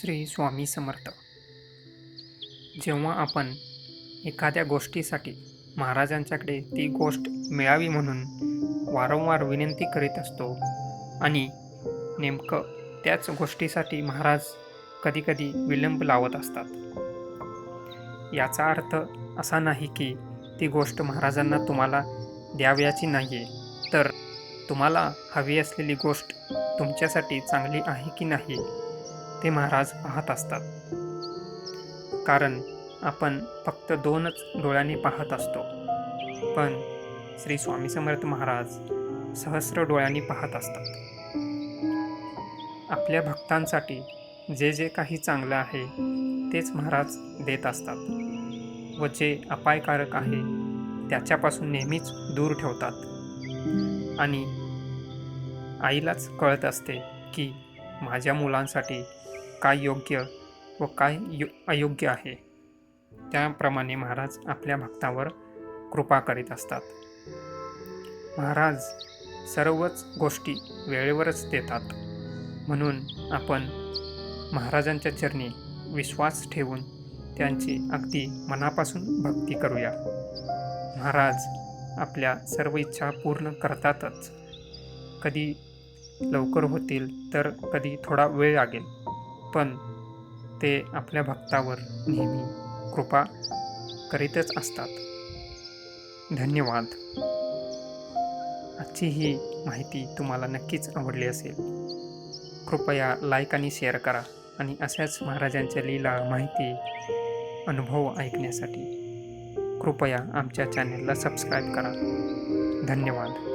श्री स्वामी समर्थ. जेव्हा आपण एखाद्या गोष्टीसाठी महाराजांच्याकडे ती गोष्ट मिळावी म्हणून वारंवार विनंती करीत असतो आणि नेमकं त्याच गोष्टीसाठी महाराज कधीकधी विलंब लावत असतात. याचा अर्थ असा नाही की ती गोष्ट महाराजांना तुम्हाला द्यावयाची नाही आहे तर तुम्हाला हवी असलेली गोष्ट तुमच्यासाठी चांगली आहे की नाही? ते महाराज पाहत असतात. कारण आपण फक्त दोनच डोळ्यांनी पाहत असतो. पण श्री स्वामी समर्थ महाराज सहस्र डोळ्यांनी पाहत असतात. आपल्या भक्तांसाठी जे जे काही चांगलं आहे तेच महाराज देत असतात. व जे अपायकारक आहे त्याच्यापासून नेहमीच दूर ठेवतात. आणि आईलाच कळत असते की माझ्या मुलांसाठी काय योग्य व काय यो अयोग्य आहे? त्याप्रमाणे महाराज आपल्या भक्तावर कृपा करीत असतात. महाराज सर्वच गोष्टी वेळेवरच देतात. म्हणून आपण महाराजांच्या चरणी विश्वास ठेवून त्यांची अगदी मनापासून भक्ती करूया. महाराज आपल्या सर्व इच्छा पूर्ण करतातच. कधी लवकर होतील तर कधी थोडा वेळ लागेल. पण ते आपल्या भक्तावर नेहमी कृपा करीतच असतात. धन्यवाद. आजची ही माहिती तुम्हाला नक्कीच आवडली असेल. कृपया लाईक आणि शेअर करा आणि अशाच महाराजांच्या लीला माहिती अनुभव ऐकण्यासाठी कृपया आमच्या चॅनेलला सबस्क्राईब करा. धन्यवाद.